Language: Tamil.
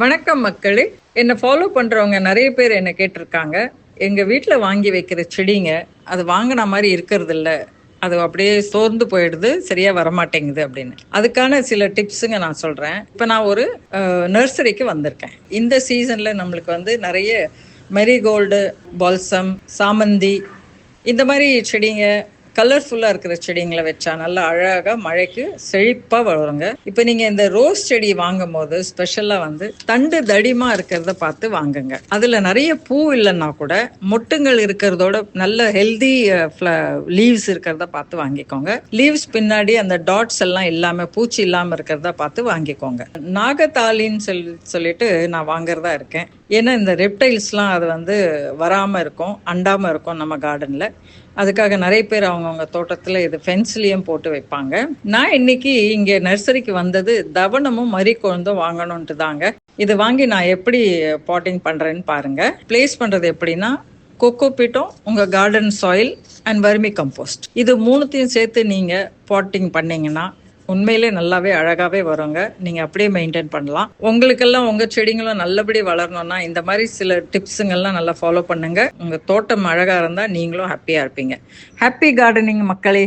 வணக்கம் மக்களே. என்னை ஃபாலோ பண்ணுறவங்க நிறைய பேர் என்னை கேட்டிருக்காங்க. எங்கள் வீட்டில் வாங்கி வைக்கிற செடிங்க அது வாங்கின மாதிரி இருக்கிறது இல்லை அது அப்படியே சோர்ந்து போயிடுது சரியா வரமாட்டேங்குது அப்படின்னு. அதுக்கான சில டிப்ஸுங்க நான் சொல்கிறேன் இப்போ நான் ஒரு நர்சரிக்கு வந்திருக்கேன். இந்த சீசனில் நம்மளுக்கு வந்து நிறைய மெரிகோல்டு பால்சம் சாமந்தி இந்த மாதிரி செடிங்க கலர்ஃபுல்லாக இருக்கிற செடிங்களை வச்சா நல்லா அழகாக மழைக்கு செழிப்பாக வளருங்க இப்போ நீங்கள் இந்த ரோஸ் செடி வாங்கும் போது ஸ்பெஷலாக வந்து தண்டு தடிமாக இருக்கிறத பார்த்து வாங்குங்க. அதில் நிறைய பூ இல்லைன்னா கூட மொட்டுங்கள் இருக்கிறதோட நல்ல ஹெல்தி லீவ்ஸ் இருக்கிறத பார்த்து வாங்கிக்கோங்க. லீவ்ஸ் பின்னாடி அந்த டாட்ஸ் எல்லாம் இல்லாமல் பூச்சி இல்லாமல் இருக்கிறத பார்த்து வாங்கிக்கோங்க. நாகத்தாலின்னு சொல்லி சொல்லிட்டு நான் வாங்குறதா இருக்கேன். ஏன்னா இந்த ரெப்டைல்ஸ்லாம் அது வந்து வராமல் இருக்கும் அண்டாமல் இருக்கும் நம்ம கார்டனில் அதுக்காக நிறைய பேர் அவங்க அவங்கவுங்க தோட்டத்தில் இது ஃபென்ஸ்லேயும் போட்டு வைப்பாங்க. நான் இன்னைக்கு இங்கே நர்சரிக்கு வந்தது தவனமும் குழந்தும் வாங்கணுன்ட்டு தாங்க இது வாங்கி நான் எப்படி பாட்டிங் பண்ணுறேன்னு பாருங்கள் ப்ளேஸ் பண்ணுறது எப்படின்னா கொக்கோ பீட்டும் உங்கள் garden soil and vermicompost இது மூணுத்தையும் சேர்த்து நீங்கள் பாட்டிங் பண்ணிங்கன்னா உண்மையிலே நல்லாவே அழகாவே வருங்க. நீங்க அப்படியே மெயின்டைன் பண்ணலாம். உங்களுக்கெல்லாம் உங்க செடிங்களும் நல்லபடி வளரணும்னா இந்த மாதிரி சில டிப்ஸுங்கெல்லாம் நல்லா ஃபாலோ பண்ணுங்க. உங்க தோட்டம் அழகா இருந்தா நீங்களும் ஹாப்பியா இருப்பீங்க. ஹாப்பி கார்டனிங் மக்களே.